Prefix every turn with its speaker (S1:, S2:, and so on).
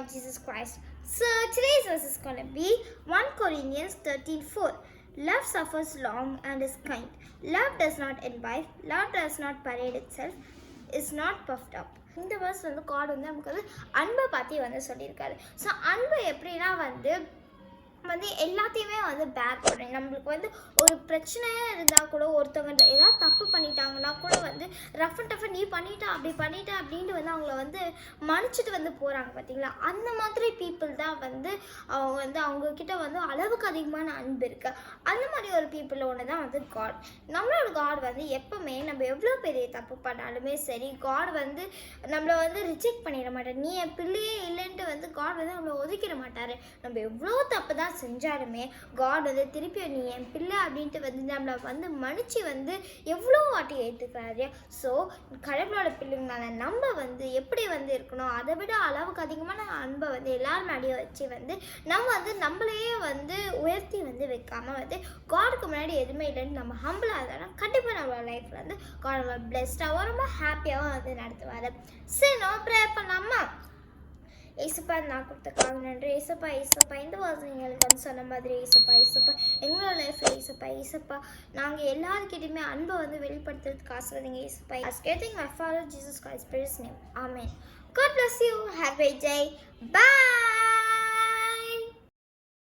S1: of Jesus Christ. So today's verse is going to be 1 Corinthians 13 4. Love suffers long and is kind. Love does not envy. Love does not parade itself. Is not puffed up. இந்த verse வந்து God வந்து நமக்கு வந்து அன்பை பற்றி வந்து சொல்லியிருக்காரு so அன்பு எப்படின்னா வந்து வந்து எல்லாத்தையுமே வந்து பேக் பண்ணுறேன் நம்மளுக்கு வந்து ஒரு பிரச்சனையாக இருந்தால் கூட ஒருத்தவங்க ஏதாவது தப்பு பண்ணிட்டாங்கன்னா கூட வந்து ரஃப் அண்ட் டஃப் நீ பண்ணிட்டா அப்படி பண்ணிட்ட அப்படின்ட்டு வந்து அவங்கள வந்து மன்னிச்சிட்டு வந்து போகிறாங்க பார்த்தீங்களா அந்த மாதிரி பீப்புள் தான் வந்து அவங்க வந்து அவங்கக்கிட்ட வந்து அளவுக்கு அதிகமான அன்பு இருக்கு. அந்த மாதிரி ஒரு பீப்புள் ஒன்று தான் வந்து காட் நம்மளோட காட் வந்து எப்போவுமே நம்ம எவ்வளோ பெரிய தப்பு பண்ணாலுமே சரி காட் வந்து நம்மளை வந்து ரிஜெக்ட் பண்ணிட மாட்டார். நீ என் பிள்ளையே இல்லைன்ட்டு வந்து காட் வந்து நம்மளை ஒதுக்கிட மாட்டார். நம்ம எவ்வளோ தப்பு தான் செஞ்சாலுமே காட் வந்து திருப்பி நீ என் பிள்ளை அப்படின்ட்டு வந்து நம்மளை வந்து மன்னிச்சு வந்து எவ்வளோ வாட்டி ஏற்றுக்கிறாரு ஸோ கடவுளோட பிள்ளைங்களால நம்ம வந்து எப்படி வந்து இருக்கணும்? அதை விட அளவுக்கு அதிகமான அன்பை வந்து எல்லோரும் முன்னாடியும் வச்சு வந்து நம்ம வந்து நம்மளையே வந்து உயர்த்தி வந்து வைக்காமல் வந்து காடுக்கு முன்னாடி எதுவுமே இல்லைன்னு நம்ம ஹம்பிளாக இருந்தாலும் கண்டிப்பாக நம்மளோட லைஃப்பில் வந்து காட் பிளெஸ்டாகவும் ரொம்ப ஹாப்பியாகவும் வந்து நடத்துவார். சரி நம்ம ப்ரேயர் பண்ணலாமா? ஏசப்பா நான் கொடுத்தக்காக நன்றி ஏசப்பா ஏசப்பா இந்த வாசம் எங்களுக்கு வந்து சொன்ன மாதிரி ஏசப்பா ஏசப்பா எங்களோட லைஃப்பில் ஏசப்பா ஏசப்பா நாங்கள் எல்லாருக்கிட்டையுமே அன்பை வந்து வெளிப்படுத்துறதுக்கு ஆசைப்படுங்க ஏசப்பா asking my father Jesus Christ precious name amen God bless you. Have a ஜெய் day. Bye.